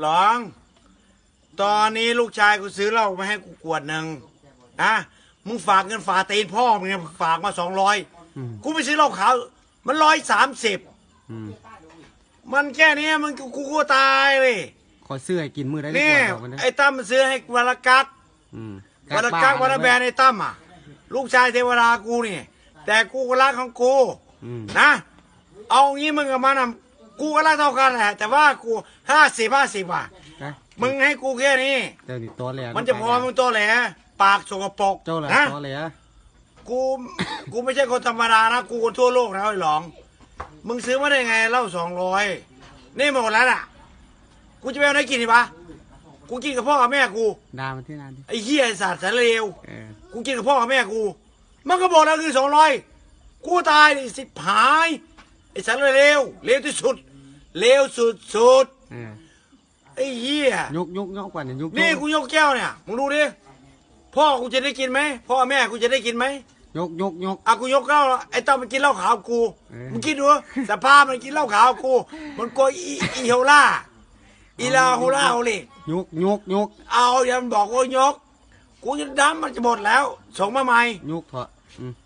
หลอง ตอนนี้ลูกชายกูซื้อเหล้ามาให้กูขวดหนึ่งนะมึงฝากเงินฝากตีนพ่อมึงเนี่ยฝากมาสองร้อยอืมกูไปซื้อเหล้าขาว มันร้อยสามสิบอืมมันแค่เนี้ยมันกูกูตายเลยขอซื้อให้กินมื้อได้ดีนี่กว่าบอกมันนะไอ้ตั้มมันซื้อให้วันละกักอืมวันละกักวันละแบรนด์ไอ้ตั้มอะ ลูกชายเทวดากูนี่ แต่กูก็รักของกู อืม นะ เอางี้มึงกับมันอะ กูก็รักเท่ากันแหละแต่ว่ากูห้าสิบห้าสิบอะนะมึงให้กูแค่นี้เดี๋ยวนี้ตัวแหลมันจะพอมึงตัวแหลปากสกปรกเจ้าแหละนะตัวแหลกู กูไม่ใช่คนธรรมดานะกูคนทั่วโลกนะไอ้หลอง มึงซื้อมาได้ไงเหล้าสองร้อยนี่หมดแล้วล่ะ กูจะไปเอาไหนกินดีปะกูกินกับพ่อกับแม่กูดามันที่นานดิไอ้เหี้ยไอ้สัตว์สารเลว เออกูกินกับพ่อกับแม่กู มันก็บอกแล้วคือสองร้อย กูตายดิสิบหายไอ้สารเลวเลวที่สุดเลวสุดสุดเออๆไอ้เหี้ยยกยกยกกว่านี่ยกนี่ยกูยกแก้วเนี่ยมึงดูดิพ่อกูจะได้กินไหมพ่อแม่กูจะได้กินไหมยกยกยกอะกูยกเหล้าแล้วไอ้ต้อมมันกินเหล้าขาวกูเออมึงคิดดูสภาพมันกินเหล้าขาวกู มันกลัวอีอีเฮล่าอีลาโฮล่าโฮลิยกยกยกเอาอย่ามันบอกว่ายก กูจะดำมันจะหมดแล้วส่งมาใหม่ยกเถอะอืมอ่า